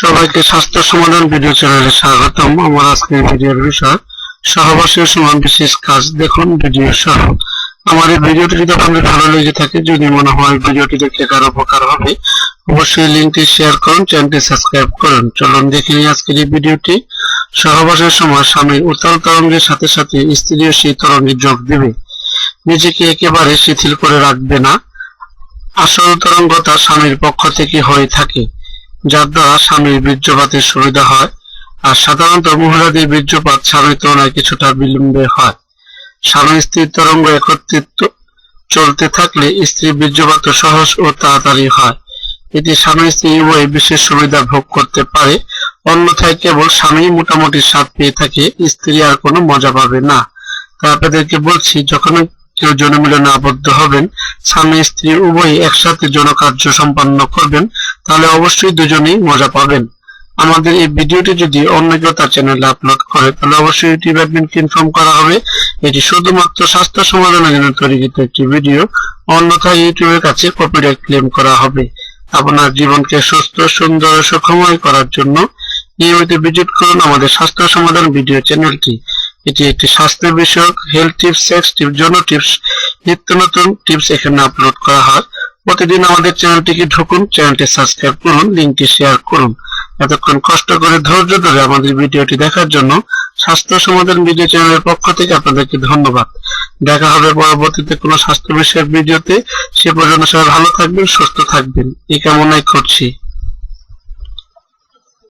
সবাইকে স্বাস্থ্য সমাধান ভিডিও চ্যানেলে স্বাগতম। আমার আজকের ভিডিওর বিষয় সহবাসের সমান বিশেষ কাজ দেখুন ভিডিও সহ। আমার এই ভিডিওটি যদি আপনাদের ভালো লেগে থাকে, যদি মনে হয় ভিডিওটি দেখে কারও উপকার হবে, অবশ্যই লিঙ্কটি শেয়ার করুন, চ্যানেলটি সাবস্ক্রাইব করুন। চলুন দেখে নিই আজকের এই ভিডিওটি। সহবাসের সময় স্বামীর উত্তাল তরঙ্গের সাথে সাথে স্ত্রীও সেই তরঙ্গে যোগ দেবে। নিজেকে একেবারে শিথিল করে রাখবে না। আসল তরঙ্গ তার স্বামীর পক্ষ থেকে হয়ে থাকে। যার দ্বারা স্বামীর বীর্যপাতের সুবিধা হয়, আর সাধারণত মহিলাদের বীর্যপাত স্বামীর তুলনায় কিছুটা বিলম্বে হয়। স্বামী স্ত্রীর তরঙ্গ একত্রিত চলতে থাকলে স্ত্রীর বীর্যপাত সহজ ও তাড়াতাড়ি হয়। এটি স্বামী স্ত্রী উভয় বিশেষ সুবিধা ভোগ করতে পারে, অন্যথায় কেবল স্বামী মোটামুটি স্বাদ পেয়ে থাকে, স্ত্রী আর কোনো মজা পাবে না। তাই আপনাদেরকে বলছি, যখন কেউ জনমিলনে আবদ্ধ হবেন, স্বামী স্ত্রী উভয়ই একসাথে জনকার্য সম্পন্ন করবেন তাহলে অবশ্যই দুজনেই মজা পাবেন। আমাদের এই ভিডিওটি যদি অন্য কেউ তার চ্যানেলে আপলোড করে, তাহলে অবশ্যই ইউটিউব অ্যাডমিনকে ইনফর্ম করা হবে। এটি শুধুমাত্র স্বাস্থ্য সমাধানের জন্য তৈরিকৃত একটি ভিডিও অন্যথায় ইউটিউবের কাছে কপিরাইট ক্লেম করা হবে। আপনার জীবনকে সুস্থ, সুন্দর সুখময় করার জন্য নিয়মিত ভিজিট করুন আমাদের স্বাস্থ্য সমাধান ভিডিও চ্যানেলটি এটি একটি স্বাস্থ্য বিষয়ক হেলথ টিপস সেক্স টিপস জন্য টিপস নিত্য নতুন টিপস এখানে আপলোড করা হয়। প্রতিদিন আমাদের চ্যানেলটিকে ঢুকুন, চ্যানেলটি সাবস্ক্রাইব করুন, লিঙ্কটি শেয়ার করুন। এতক্ষণ কষ্ট করে ধৈর্য ধরে আমাদের ভিডিওটি দেখার জন্য স্বাস্থ্য সমাধান ভিডিও চ্যানেলের পক্ষ থেকে আপনাদেরকে ধন্যবাদ। দেখা হবে পরবর্তীতে কোনো স্বাস্থ্য বিষয়ক ভিডিওতে। সে পর্যন্ত সবাই ভালো থাকবেন, সুস্থ থাকবেন। এই কামনাই করছি।